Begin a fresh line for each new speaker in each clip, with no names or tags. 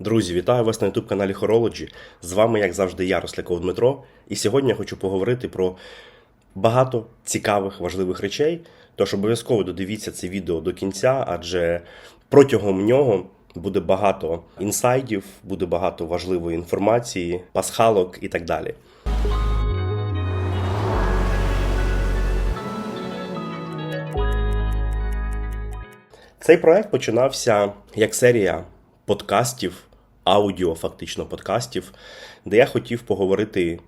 Друзі, вітаю вас на youtube каналі Horology. З вами, як завжди, я, Росляков Дмитро. І сьогодні я хочу поговорити про багато цікавих, важливих речей. Тож обов'язково додивіться це відео до кінця, адже протягом нього буде багато інсайдів, буде багато важливої інформації, пасхалок і так далі. Цей проект починався як серія подкастів, аудіо, фактично подкастів, де я хотів поговорити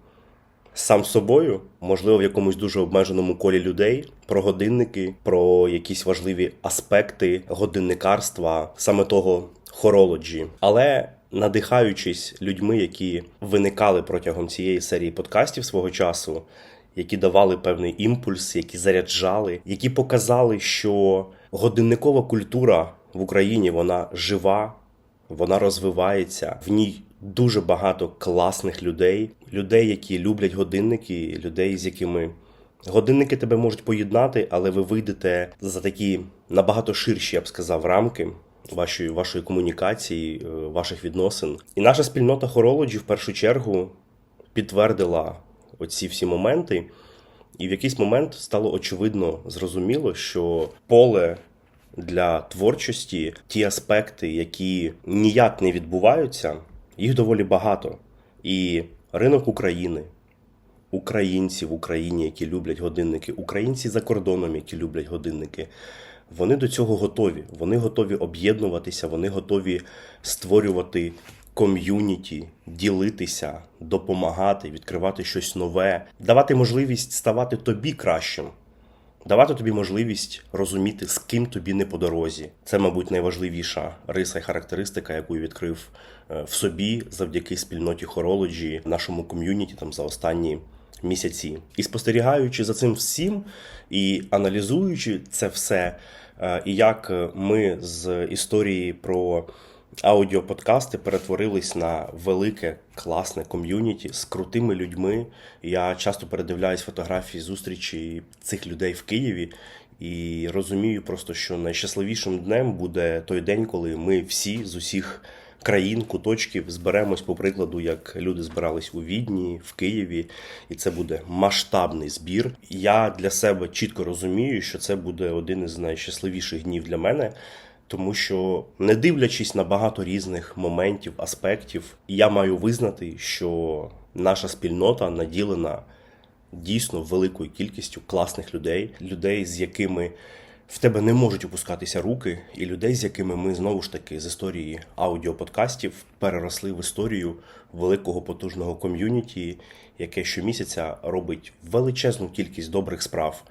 сам з собою, можливо, в якомусь дуже обмеженому колі людей, про годинники, про якісь важливі аспекти годинникарства, саме того хорологі. Але надихаючись людьми, які виникали протягом цієї серії подкастів свого часу, які давали певний імпульс, які заряджали, які показали, що годинникова культура в Україні вона жива, вона розвивається. В ній дуже багато класних людей, людей, які люблять годинники, людей, з якими годинники тебе можуть поєднати, але ви вийдете за такі набагато ширші, я б сказав, рамки. Вашої вашої комунікації, е, ваших відносин, і наша спільнота Horology в першу чергу підтвердила оці всі моменти, і в якийсь момент стало очевидно, зрозуміло, що поле для творчості, ті аспекти, які ніяк не відбуваються, їх доволі багато. І ринок України, українці в Україні, які люблять годинники, українці за кордоном, які люблять годинники. Вони до цього готові. Вони готові об'єднуватися, вони готові створювати ком'юніті, ділитися, допомагати, відкривати щось нове, давати можливість ставати тобі кращим, давати тобі можливість розуміти, з ким тобі не по дорозі. Це, мабуть, найважливіша риса і характеристика, яку я відкрив е, в собі завдяки спільноті Horology, нашому ком'юніті там за останні місяці. І спостерігаючи за цим всім і аналізуючи це все, е, і як ми з історії про аудіоподкасти перетворились на велике класне ком'юніті з крутими людьми. Я часто передивляюсь фотографії зустрічі цих людей в Києві. І розумію просто, що найщасливішим днем буде той день, коли ми всі з усіх країн, куточків зберемось по прикладу, як люди збирались у Відні, в Києві, і це буде масштабний збір. Я для себе чітко розумію, що це буде один із найщасливіших днів для мене. Тому що, не дивлячись на багато різних моментів, аспектів, я маю визнати, що наша спільнота наділена дійсно великою кількістю класних людей, людей, з якими в тебе не можуть опускатися руки, і людей, з якими ми знову ж таки з історії аудіоподкастів переросли в історію великого потужного ком'юніті, яке щомісяця робить величезну кількість добрих справ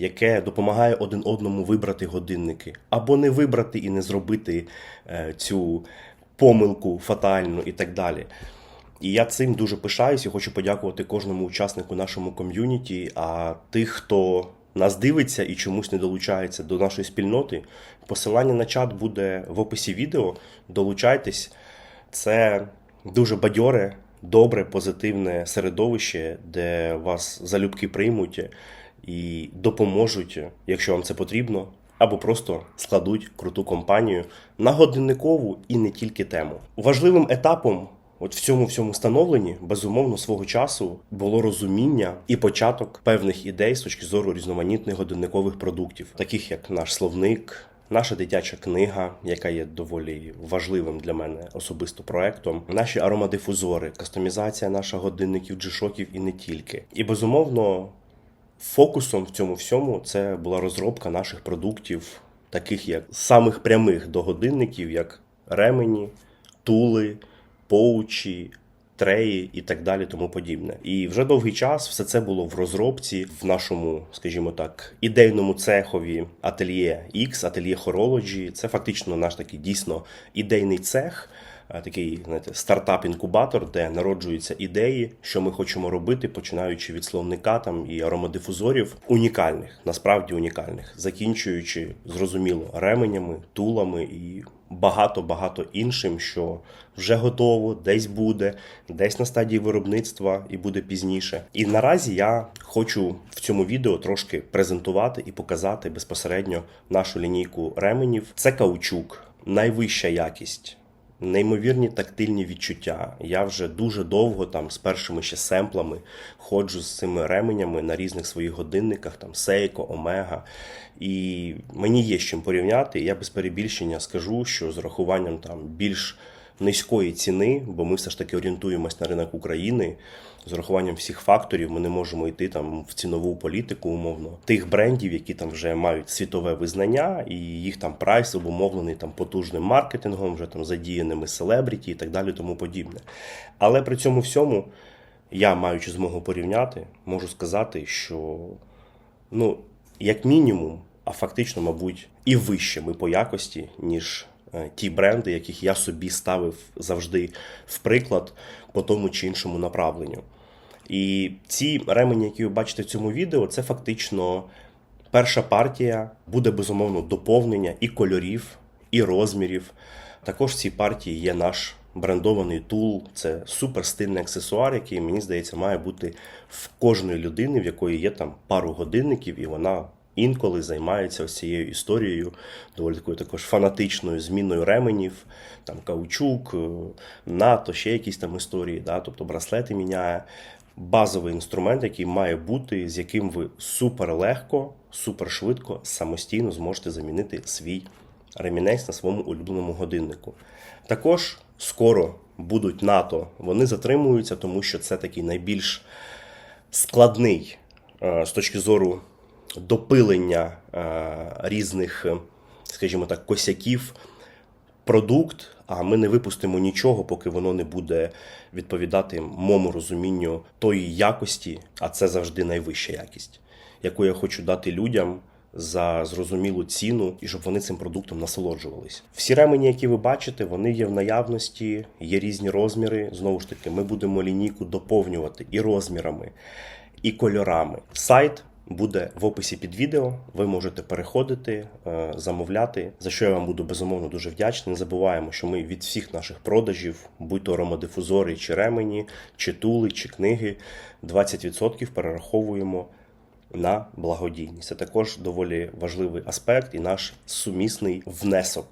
яке допомагає один одному вибрати годинники, або не вибрати і не зробити е, цю помилку фатальну і так далі. І я цим дуже пишаюсь і хочу подякувати кожному учаснику нашому ком'юніті. А тих, хто нас дивиться і чомусь не долучається до нашої спільноти, посилання на чат буде в описі відео. Долучайтесь, це дуже бадьоре, добре, позитивне середовище, де вас залюбки приймуть і допоможуть, якщо вам це потрібно, або просто складуть круту компанію на годинникову і не тільки тему. Важливим етапом. От в цьому всьому становленні безумовно свого часу було розуміння і початок певних ідей з точки зору різноманітних годинникових продуктів, таких як наш словник, наша дитяча книга, яка є доволі важливим для мене особисто проектом, наші аромадифузори, кастомізація наших годинників, джишоків і не тільки. І безумовно, Фокусом в цьому всьому це була розробка наших продуктів, таких як самих прямих до годинників, як ремені, тули, поучі, треї і так далі, тому подібне. І вже довгий час все це було в розробці в нашому, скажімо так, ідейному цехові ательє X, ательє Horology. Це фактично наш такий дійсно ідейний цех. Е, такий знаєте, стартап-інкубатор, де народжуються ідеї, що ми хочемо робити, починаючи від словника там і аромадифузорів, унікальних, насправді унікальних, закінчуючи зрозуміло ременями, тулами і багато-багато іншим, що вже готово, десь буде, десь на стадії виробництва і буде пізніше. І наразі я хочу в цьому відео трошки презентувати і показати безпосередньо нашу лінійку ременів. Це каучук, найвища якість неймовірні тактильні відчуття. Я вже дуже довго там з першими ще семплами ходжу з цими ременями на різних своїх годинниках, там Seiko, Omega. І мені є з чим порівняти. Я без перебільшення скажу, що з рахуванням там більш низької ціни, бо ми все ж таки орієнтуємось на ринок України. З урахуванням всіх факторів ми не можемо йти там в цінову політику, умовно тих брендів, які там вже мають світове визнання, і їх там прайс обумовлений там потужним маркетингом, вже там задіяними селебріті і так далі, тому подібне. Але при цьому всьому я, маючи змогу порівняти, можу сказати, що ну, як мінімум, а фактично, мабуть, і вище ми по якості, ніж ті бренди, яких я собі ставив завжди в приклад по тому чи іншому направленню. І ці ремені, які ви бачите в цьому відео, це фактично перша партія, буде безумовно доповнення і кольорів, і розмірів. Також в цій партії є наш брендований тул. Це супер стильний аксесуар, який, мені здається, має бути в кожної людини, в якої є там пару годинників, і вона інколи займається ось цією історією, доволі такою також фанатичною зміною ременів, там каучук, е, НАТО, ще якісь там історії, да, тобто браслети міняє. Базовий інструмент, який має бути, з яким ви супер легко, супер швидко, самостійно зможете замінити свій ремінець на своєму улюбленому годиннику. Також скоро будуть НАТО. Вони затримуються, тому що це такий найбільш складний е, з точки зору допилення е, різних, е, скажімо так, косяків продукт, а ми не випустимо нічого, поки воно не буде відповідати моєму розумінню тої якості, а це завжди найвища якість, яку я хочу дати людям. За зрозумілу ціну і щоб вони цим продуктом насолоджувались. Всі ремені, які ви бачите, вони є в наявності, є різні розміри. Знову ж таки, ми будемо лінійку доповнювати і розмірами, і кольорами. Сайт буде в описі під відео. Ви можете переходити, е, замовляти, за що я вам буду безумовно дуже вдячний. Не забуваємо, що ми від всіх наших продажів, будь то аромадифузори, чи ремені, чи тули, чи книги, 20% перераховуємо. На благодійність це також доволі важливий аспект і наш сумісний внесок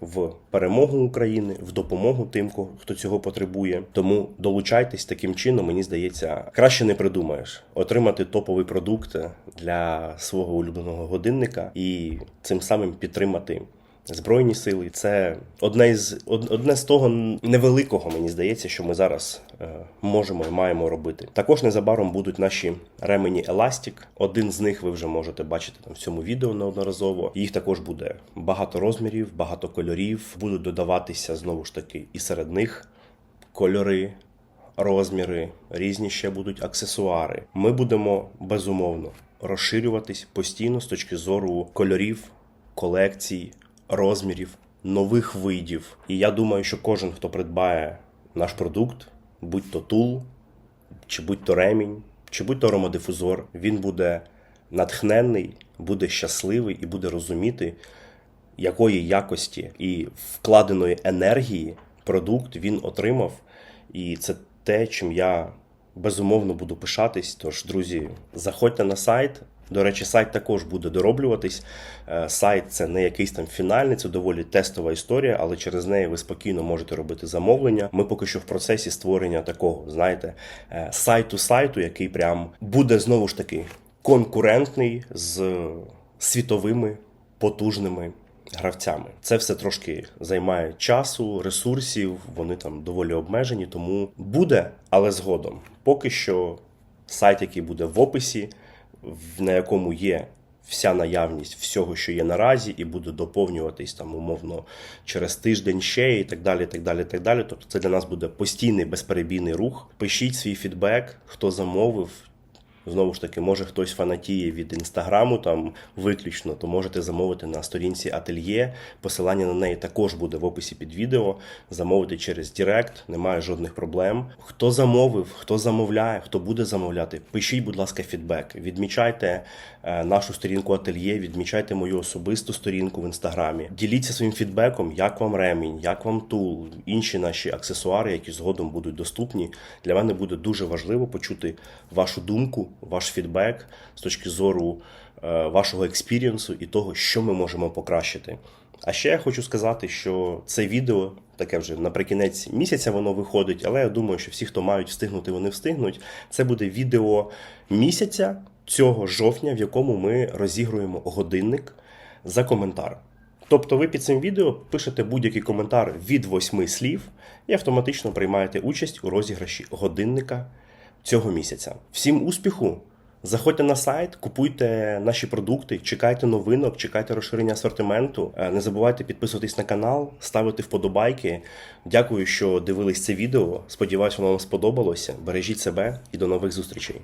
в перемогу України, в допомогу тим, хто цього потребує. Тому долучайтесь таким чином. Мені здається, краще не придумаєш отримати топовий продукт для свого улюбленого годинника і цим самим підтримати. Збройні сили це одне з одне з того невеликого, мені здається, що ми зараз е, можемо і маємо робити. Також незабаром будуть наші ремені Elastic. Один з них ви вже можете бачити там в цьому відео неодноразово. Їх також буде багато розмірів, багато кольорів. Будуть додаватися знову ж таки і серед них кольори, розміри, різні ще будуть аксесуари. Ми будемо безумовно розширюватись постійно з точки зору кольорів, колекцій, розмірів, нових видів. І я думаю, що кожен, хто придбає наш продукт, будь то тул, чи будь то ремінь, чи будь то аромадифузор, він буде натхненний, буде щасливий і буде розуміти, якої якості і вкладеної енергії продукт він отримав. І це те, чим я безумовно буду пишатись. Тож, друзі, заходьте на сайт. До речі, сайт також буде дороблюватись. Е, Сайт це не якийсь там фінальний, це доволі тестова історія, але через неї ви спокійно можете робити замовлення. Ми поки що в процесі створення такого, знаєте, е, сайту сайту, який прям буде знову ж таки конкурентний з світовими потужними гравцями. Це все трошки займає часу, ресурсів, вони там доволі обмежені, тому буде, але згодом. Поки що сайт, який буде в описі, на якому є вся наявність всього, що є наразі, і буде доповнюватись там умовно через тиждень ще і так далі. так далі, так далі. Тобто це для нас буде постійний безперебійний рух. Пишіть свій фідбек, хто замовив. Знову ж таки, може хтось фанатіє від інстаграму там виключно, то можете замовити на сторінці ательє. Посилання на неї також буде в описі під відео. Замовити через Директ, немає жодних проблем. Хто замовив, хто замовляє, хто буде замовляти, пишіть, будь ласка, фідбек. Відмічайте е, нашу сторінку ательє, відмічайте мою особисту сторінку в інстаграмі. Діліться своїм фідбеком, як вам ремінь, як вам тул, інші наші аксесуари, які згодом будуть доступні. Для мене буде дуже важливо почути вашу думку, ваш фідбек з точки зору е, вашого експірієнсу і того, що ми можемо покращити. А ще я хочу сказати, що це відео таке вже наприкінець місяця воно виходить, але я думаю, що всі, хто мають встигнути, вони встигнуть. Це буде відео місяця цього жовтня, в якому ми розігруємо годинник за коментар. Тобто ви під цим відео пишете будь-який коментар від восьми слів і автоматично приймаєте участь у розіграші годинника цього місяця. Всім успіху! Заходьте на сайт, купуйте наші продукти, чекайте новинок, чекайте розширення асортименту. Е, Не забувайте підписуватись на канал, ставити вподобайки. Дякую, що дивились це відео. Сподіваюсь, воно вам сподобалося. Бережіть себе і до нових зустрічей.